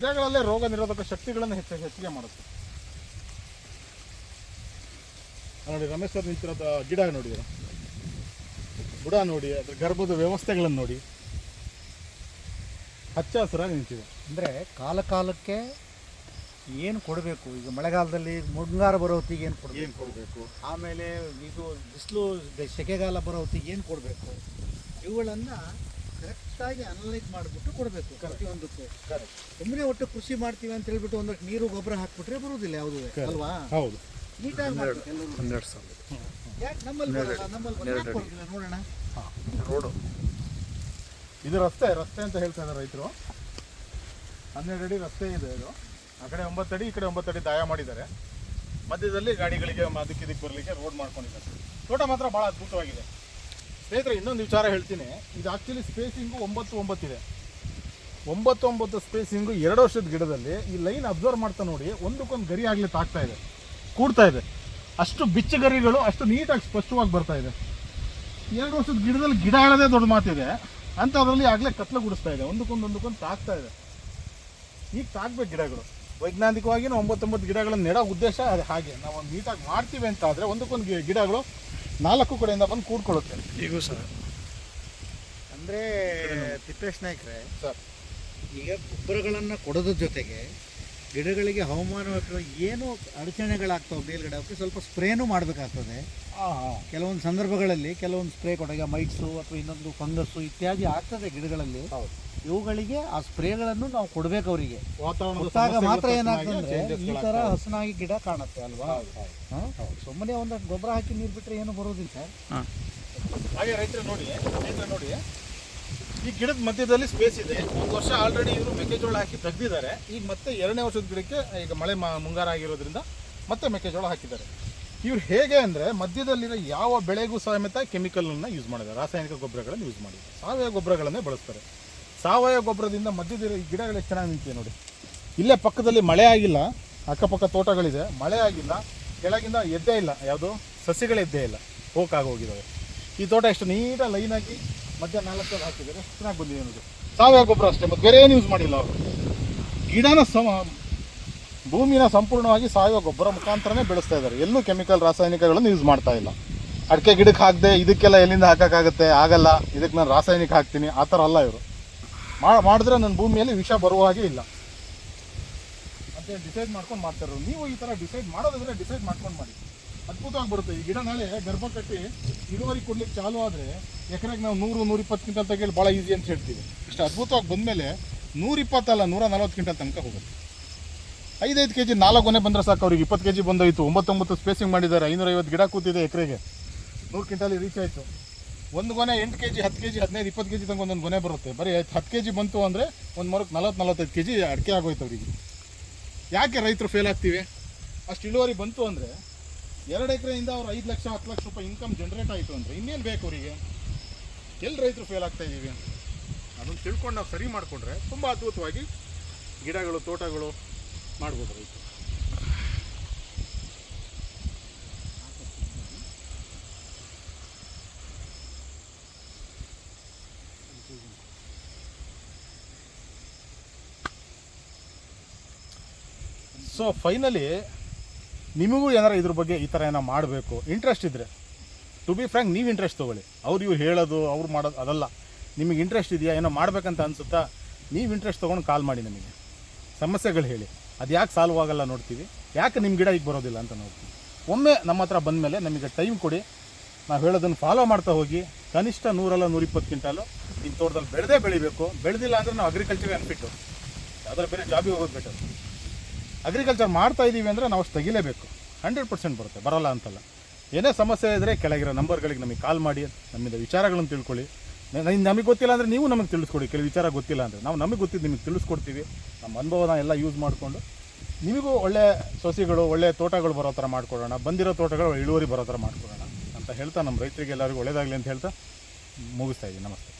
ಗಿಡಗಳಲ್ಲೇ ರೋಗ ನಿರೋಧಕ ಶಕ್ತಿಗಳನ್ನು ಹೆಚ್ಚು ಹೆಚ್ಚಿಗೆ ಮಾಡುತ್ತೆ. ನೋಡಿ ರಮೇಶ್ ಸರ್ ನಿಂತಿರೋದು ಗಿಡ ನೋಡಿದ್ರ ಬುಡ ನೋಡಿ ಅದರ ಗರ್ಭದ ವ್ಯವಸ್ಥೆಗಳನ್ನು ನೋಡಿ. ಹಚ್ಚ ಹಸಿರಾಗಿ ನಿಂತಿದೆ. ಅಂದರೆ ಕಾಲ ಕಾಲಕ್ಕೆ ಏನು ಕೊಡಬೇಕು? ಈಗ ಮಳೆಗಾಲದಲ್ಲಿ ಮುಂಗಾರು ಬರೋ ಹೊತ್ತಿಗೆ ಏನು ಕೊಡಬೇಕು? ಏನು ಕೊಡಬೇಕು? ಆಮೇಲೆ ಇದು ಬಿಸಿಲು ಸೆಕೆಗಾಲ ಬರೋ ಹೊತ್ತಿಗೆ ಏನು ಕೊಡಬೇಕು? ಇವುಗಳನ್ನು ಕರೆಕ್ಟಾಗಿ ಅನಲೈಸ್ ಮಾಡಿಬಿಟ್ಟು ಕೊಡಬೇಕು ಪ್ರತಿಯೊಂದಕ್ಕೂ. ಸುಮ್ಮನೆ ಒಟ್ಟು ಕೃಷಿ ಮಾಡ್ತೀವಿ ಅಂತ ಹೇಳ್ಬಿಟ್ಟು ಒಂದಷ್ಟು ನೀರು ಗೊಬ್ಬರ ಹಾಕ್ಬಿಟ್ರೆ ಬರುವುದಿಲ್ಲ ಯಾವುದು ಅಲ್ವಾ? ಹೌದು. ನೀಟಾಗಿ ಮಾಡ್ಬೇಕು ಎಲ್ಲರೂ ಹನ್ನೆರಡು ಸಾವಿರ. ಯಾಕೆ ನಮ್ಮಲ್ಲಿ ಬರಲ್ಲ? ನಮ್ಮಲ್ಲಿ ಬರಲ್ಲ? ಯಾಕ್ ಬರೋದಿಲ್ಲ ನೋಡೋಣ. ರೋಡು. ಇದು ರಸ್ತೆ ರಸ್ತೆ ಅಂತ ಹೇಳ್ತಾ ಇದ್ದಾರೆ ರೈತರು. ಹನ್ನೆರಡು ಅಡಿ ರಸ್ತೆ ಇದೆ ಇದು. ಆ ಕಡೆ ಒಂಬತ್ತು ಅಡಿ ಈ ಕಡೆ ಒಂಬತ್ತು ಅಡಿ ದಾಯ ಮಾಡಿದ್ದಾರೆ. ಮಧ್ಯದಲ್ಲಿ ಗಾಡಿಗಳಿಗೆ ಮ- ಅದಕ್ಕೆ ಇದಕ್ಕೆ ಬರಲಿಕ್ಕೆ ರೋಡ್ ಮಾಡ್ಕೊಂಡಿದ್ದಾರೆ. ತೋಟ ಮಾತ್ರ ಭಾಳ ಅದ್ಭುತವಾಗಿದೆ. ಸ್ನೇಹಿತರೆ, ಇನ್ನೊಂದು ವಿಚಾರ ಹೇಳ್ತೀನಿ. ಇದು ಆ್ಯಕ್ಚುಲಿ ಸ್ಪೇಸಿಂಗು ಒಂಬತ್ತು ಒಂಬತ್ತಿದೆ ಒಂಬತ್ತು ಒಂಬತ್ತು ಸ್ಪೇಸಿಂಗು ಎರಡು ವರ್ಷದ ಗಿಡದಲ್ಲಿ ಈ ಲೈನ್ ಅಬ್ಸರ್ವ್ ಮಾಡ್ತಾ ನೋಡಿ, ಒಂದಕ್ಕೊಂದು ಗರಿ ಆಗಲಿ ತಾಗ್ತಾ ಇದೆ, ಕೂಡ್ತಾ ಇದೆ. ಅಷ್ಟು ಬಿಚ್ಚ ಗರಿಗಳು, ಅಷ್ಟು ನೀಟಾಗಿ ಸ್ಪಷ್ಟವಾಗಿ ಬರ್ತಾ ಇದೆ. ಎರಡು ವರ್ಷದ ಗಿಡದಲ್ಲಿ ಗಿಡ ಹೇಳೋದೇ ದೊಡ್ಡ ಮಾತಿದೆ. ಅದರಲ್ಲಿ ಆಗಲೇ ಕತ್ಲು ಗುಡಿಸ್ತಾ ಇದೆ. ಒಂದಕ್ಕೊಂದು ಒಂದಕ್ಕೊಂದು ತಾಗ್ತಾ ಇದೆ. ಈಗ ತಾಗ್ಬೇಕು ಗಿಡಗಳು. ವೈಜ್ಞಾನಿಕವಾಗಿ ನಾವು ಒಂಬತ್ತೊಂಬತ್ತು ಗಿಡಗಳನ್ನು ನೆಡೋ ಉದ್ದೇಶ ಅದು ಹಾಗೆ. ನಾವು ನೀಟಾಗಿ ಮಾಡ್ತೀವಿ ಅಂತ ಆದರೆ ಒಂದಕ್ಕೊಂದು ಗಿಡಗಳು ನಾಲ್ಕು ಕಡೆಯಿಂದ ಬಂದು ಕೂಡ್ಕೊಳ್ಳುತ್ತೆ. ಈಗೂ ಸರ್ ಅಂದರೆ ತಿಪ್ಪೇಶ್ ನಾಯ್ಕ್ರೆ ಸರ್. ಈಗ ಗೊಬ್ಬರಗಳನ್ನು ಕೊಡೋದ್ರ ಜೊತೆಗೆ ಗಿಡಗಳಿಗೆ ಹವಾಮಾನ ಅಥವಾ ಏನು ಅಡಚಣೆಗಳಾಗ್ತಾವೆ ಮೇಲ್ಗಡೆ ಅವಕ್ಕೆ ಸ್ವಲ್ಪ ಸ್ಪ್ರೇನೂ ಮಾಡಬೇಕಾಗ್ತದೆ. ಕೆಲವೊಂದು ಸಂದರ್ಭಗಳಲ್ಲಿ ಕೆಲವೊಂದು ಸ್ಪ್ರೇ ಕೊಡಾಗ ಮೈಟ್ಸು ಅಥವಾ ಇನ್ನೊಂದು ಫಂಗಸ್ಸು ಇತ್ಯಾದಿ ಆಗ್ತದೆ ಗಿಡಗಳಲ್ಲಿ. ಹೌದು. ಇವುಗಳಿಗೆ ಆ ಸ್ಪ್ರೇಗಳನ್ನು ನಾವು ಕೊಡಬೇಕು ಅವರಿಗೆ. ಕೊಟ್ಟಾಗ ಮಾತ್ರ ಏನಾಗ್ತದೆ ಈ ಥರ ಹಸನಾಗಿ ಗಿಡ ಕಾಣುತ್ತೆ ಅಲ್ವಾ. ಸುಮ್ಮನೆ ಒಂದಷ್ಟು ಗೊಬ್ಬರ ಹಾಕಿ ನೀರು ಬಿಟ್ಟರೆ ಏನು ಬರೋದಿಲ್ಲ ಸರ್. ಹಾಗೆ ರೈತರು ನೋಡಿ ರೈತರು ನೋಡಿ ಈ ಗಿಡದ ಮಧ್ಯದಲ್ಲಿ ಸ್ಪೇಸ್ ಇದೆ. ಒಂದು ವರ್ಷ ಆಲ್ರೆಡಿ ಇವರು ಮೆಕ್ಕೆಜೋಳ ಹಾಕಿ ತೆಗ್ದಿದ್ದಾರೆ. ಈಗ ಮತ್ತೆ ಎರಡನೇ ವರ್ಷದ ಗಿಡಕ್ಕೆ ಈಗ ಮಳೆ ಮ- ಮುಂಗಾರ ಆಗಿರೋದ್ರಿಂದ ಮತ್ತೆ ಮೆಕ್ಕೆಜೋಳ ಹಾಕಿದ್ದಾರೆ. ಇವ್ರು ಹೇಗೆ ಅಂದರೆ ಮಧ್ಯದಲ್ಲಿರೋ ಯಾವ ಬೆಳೆಗೂ ಸಮೇತ ಕೆಮಿಕಲನ್ನು ಯೂಸ್ ಮಾಡಿದ್ದಾರೆ. ರಾಸಾಯನಿಕ ಗೊಬ್ಬರಗಳನ್ನು ಯೂಸ್ ಮಾಡಿದ್ದಾರೆ. ಸಾವಯವ ಗೊಬ್ಬರಗಳನ್ನೇ ಬಳಸ್ತಾರೆ. ಸಾವಯವ ಗೊಬ್ಬರದಿಂದ ಮಧ್ಯದಲ್ಲಿ ಈ ಗಿಡಗಳು ಎಷ್ಟು ಚೆನ್ನಾಗಿ ನಿಂತಿದೆ ನೋಡಿ. ಇಲ್ಲೇ ಪಕ್ಕದಲ್ಲಿ ಮಳೆ ಆಗಿಲ್ಲ ಅಕ್ಕಪಕ್ಕ ತೋಟಗಳಿದೆ. ಮಳೆ ಆಗಿಲ್ಲ ಕೆಳಗಿಂದ ಎದ್ದೇ ಇಲ್ಲ, ಯಾವುದು? ಸಸಿಗಳು ಎದ್ದೇ ಇಲ್ಲ ಹೋಗಿ ಹೋಗಿದ್ದಾವೆ ಈ ತೋಟ ಎಷ್ಟು ನೀಟಾಗಿ ಲೈನಾಗಿ ಮಧ್ಯ ನಾಲ್ಕು ಹಾಕಿದ್ದಾರೆ ಚೆನ್ನಾಗಿ ಬಂದಿದೆ ಅನ್ನೋದು. ಸಾವಯವ ಗೊಬ್ಬರ ಅಷ್ಟೇ, ಮತ್ತು ಬೇರೆ ಏನು ಯೂಸ್ ಮಾಡಿಲ್ಲ ಅವರು. ಗಿಡನ ಸಮ, ಭೂಮಿನ ಸಂಪೂರ್ಣವಾಗಿ ಸಾವಯವ ಗೊಬ್ಬರ ಮುಖಾಂತರನೇ ಬೆಳೆಸ್ತಾ ಇದ್ದಾರೆ. ಎಲ್ಲೂ ಕೆಮಿಕಲ್ ರಾಸಾಯನಿಕಗಳನ್ನು ಯೂಸ್ ಮಾಡ್ತಾ ಇಲ್ಲ. ಅಡಿಕೆ ಗಿಡಕ್ಕೆ ಹಾಕದೆ, ಇದಕ್ಕೆಲ್ಲ ಎಲ್ಲಿಂದ ಹಾಕೋಕ್ಕಾಗುತ್ತೆ? ಆಗಲ್ಲ. ಇದಕ್ಕೆ ನಾನು ರಾಸಾಯನಿಕ ಹಾಕ್ತೀನಿ. ಆ ಥರ ಅಲ್ಲ ಇವರು. ಮಾಡಿದ್ರೆ ನನ್ನ ಭೂಮಿಯಲ್ಲಿ ವಿಷ ಬರುವ ಹಾಗೆ ಇಲ್ಲ. ಅಂತೇಳಿ ಡಿಸೈಡ್ ಮಾಡ್ಕೊಂಡು ಮಾಡ್ತಾರೆ ನೀವು ಈ ಥರ ಡಿಸೈಡ್ ಮಾಡೋದಾದ್ರೆ ಡಿಸೈಡ್ ಮಾಡ್ಕೊಂಡು ಮಾಡಿ. ಅದ್ಭುತವಾಗಿ ಬರುತ್ತೆ. ಈ ಗಿಡ ನಾಳೆ ಗರ್ಭ ಕಟ್ಟಿ ಇಳುವರಿ ಕೊಡ್ಲಿಕ್ಕೆ ಚಾಲು ಆದರೆ ಎಕರೆಗೆ ನಾವು ನೂರು, ನೂರಿಪ್ಪತ್ತು ಕ್ವಿಂಟಲ್ ತೆಗೆಯಲು ಭಾಳ ಈಸಿ ಅಂತ ಹೇಳ್ತೀವಿ. ಇಷ್ಟು ಅದ್ಭುತವಾಗಿ ಬಂದಮೇಲೆ ನೂರಿಪ್ಪತ್ತಲ್ಲ ನೂರ ನಲ್ವತ್ತು ಕ್ವಿಂಟಲ್ ತನಕ ಹೋಗುತ್ತೆ. ಐದೈದು ಕೆ ಜಿ ನಾಲ್ಕು ಗೊನೆ ಬಂದರೆ ಸಾಕು. ಅವ್ರಿಗೆ ಇಪ್ಪತ್ತು ಕೆ ಜಿ ಬಂದೋಯ್ತು. ಒಂಬತ್ತೊಂಬತ್ತು ಸ್ಪೇಸಿಂಗ್ ಮಾಡಿದ್ದಾರೆ. ಐನೂರೈವತ್ತು ಗಿಡ ಕೂತಿದೆ ಎಕರೆಗೆ. ನೂರು ಕ್ವಿಂಟಲ್ ರೀಚ್ ಆಯಿತು. ಒಂದು ಗೊನೆ ಎಂಟು ಕೆ ಜಿ ಹತ್ತು ಕೆ ಜಿ ಹದಿನೈದು, ಇಪ್ಪತ್ತು ಕೆ ಜಿ ತನಕ ಒಂದೊಂದು ಗೊನೆ ಬರುತ್ತೆ. ಬರೀ ಹತ್ತು ಕೆ ಜಿ ಬಂತು ಅಂದರೆ ಒಂದು ಮರಕ್ಕೆ ನಲ್ವತ್ತು, ನಲವತ್ತೈದು ಕೆ ಜಿ ಅಡಿಕೆ ಆಗೋಯ್ತು ಅವರಿಗೆ. ಯಾಕೆ ರೈತರು ಫೇಲ್ ಆಗ್ತೀವಿ? ಅಷ್ಟು ಇಳುವರಿ ಬಂತು ಅಂದರೆ ಎರಡು ಎಕರೆಯಿಂದ ಅವ್ರು ಐದು ಲಕ್ಷ, ಹತ್ತು ಲಕ್ಷ ರೂಪಾಯಿ ಇನ್ಕಮ್ ಜನ್ರೇಟ್ ಆಯಿತು ಅಂದರೆ ಇನ್ನೇನು ಬೇಕು ಅವರಿಗೆ? ಎಲ್ಲಿ ರೈತರು ಫೇಲ್ ಆಗ್ತಾ ಇದ್ದೀವಿ ಅದನ್ನು ತಿಳ್ಕೊಂಡು ನಾವು ಸರಿ ಮಾಡಿಕೊಂಡ್ರೆ ತುಂಬ ಅದ್ಭುತವಾಗಿ ಗಿಡಗಳು, ತೋಟಗಳು ಮಾಡ್ಬೋದು ರೈತರು. ಸೊ ಫೈನಲಿ ನಿಮಗೂ ಏನಾರ ಇದ್ರ ಬಗ್ಗೆ ಈ ಥರ ಏನೋ ಮಾಡಬೇಕು ಇಂಟ್ರೆಸ್ಟ್ ಇದ್ದರೆ ಟು ಬಿ ಫ್ರ್ಯಾಂಕ್ ನೀವು ಇಂಟ್ರೆಸ್ಟ್ ತೊಗೊಳ್ಳಿ. ಅವ್ರು ಇವ್ರು ಹೇಳೋದು, ಅವ್ರು ಮಾಡೋದು ಅದಲ್ಲ. ನಿಮಗೆ ಇಂಟ್ರೆಸ್ಟ್ ಇದೆಯಾ, ಏನೋ ಮಾಡಬೇಕಂತ ಅನಿಸುತ್ತಾ, ನೀವು ಇಂಟ್ರೆಸ್ಟ್ ತೊಗೊಂಡು ಕಾಲ್ ಮಾಡಿ ನಮಗೆ. ಸಮಸ್ಯೆಗಳು ಹೇಳಿ. ಅದು ಯಾಕೆ ಸಾಲ್ವ್ ಆಗಲ್ಲ ನೋಡ್ತೀವಿ. ಯಾಕೆ ನಿಮ್ಮ ಗಿಡ ಈಗ ಬರೋದಿಲ್ಲ ಅಂತ ನೋಡ್ತೀವಿ. ಒಮ್ಮೆ ನಮ್ಮ ಹತ್ರ ಬಂದಮೇಲೆ ನಮಗೆ ಟೈಮ್ ಕೊಡಿ. ನಾವು ಹೇಳೋದನ್ನು ಫಾಲೋ ಮಾಡ್ತಾ ಹೋಗಿ. ಕನಿಷ್ಠ ನೂರಲ್ಲ ನೂರಿಪ್ಪತ್ತು ಕ್ವಿಂಟಾಲು ನಿಮ್ಮ ತೋಟದಲ್ಲಿ ಬೆಳೆದೇ ಬೆಳಿಬೇಕು. ಬೆಳೆದಿಲ್ಲ ಅಂದರೆ ನಾವು ಅಗ್ರಿಕಲ್ಚರ್ ಅನ್ಬಿಟ್ಟು ಅದರ ಬೇರೆ ಜಾಬಿಗೆ ಹೋಗೋದು ಬೆಟರ್ ಅಗ್ರಿಕಲ್ಚರ್ ಮಾಡ್ತಾ ಇದ್ದೀವಿ ಅಂದರೆ ನಾವು ಅಷ್ಟು ತೆಗಿಲೇಬೇಕು. ಹಂಡ್ರೆಡ್ ಪರ್ಸೆಂಟ್ ಬರುತ್ತೆ, ಬರೋಲ್ಲ ಅಂತಲ್ಲ. ಏನೇ ಸಮಸ್ಯೆ ಇದ್ದರೆ ಕೆಳಗಿರೋ ನಂಬರ್ಗಳಿಗೆ ನಮಗೆ ಕಾಲ್ ಮಾಡಿ, ನಮ್ಮಿಂದ ವಿಚಾರಗಳನ್ನು ತಿಳ್ಕೊಳ್ಳಿ. ನಮಗೆ ಗೊತ್ತಿಲ್ಲ ಅಂದರೆ ನೀವು ನಮಗೆ ತಿಳಿಸ್ಕೊಡಿ, ಕೆಲವು ವಿಚಾರ ಗೊತ್ತಿಲ್ಲ ಅಂದರೆ. ನಾವು ನಮಗೆ ಗೊತ್ತಿದ್ದು ನಿಮಗೆ ತಿಳಿಸ್ಕೊಡ್ತೀವಿ. ನಮ್ಮ ಅನುಭವನ ಎಲ್ಲ ಯೂಸ್ ಮಾಡಿಕೊಂಡು, ನಿಮಗೂ ಒಳ್ಳೆ ಸೊಸಿಗಳು, ಒಳ್ಳೆ ತೋಟಗಳು ಬರೋ ಥರ ಮಾಡಿಕೊಡೋಣ. ಬಂದಿರೋ ತೋಟಗಳು ಇಳುವರಿ ಬರೋ ಥರ ಮಾಡಿಕೊಡೋಣ ಅಂತ ಹೇಳ್ತಾ ನಮ್ಮ ರೈತರಿಗೆ ಎಲ್ಲರಿಗೂ ಒಳ್ಳೆಯದಾಗಲಿ ಅಂತ ಹೇಳ್ತಾ ಮುಗಿಸ್ತಾ ಇದ್ದೀನಿ. ನಮಸ್ತೆ.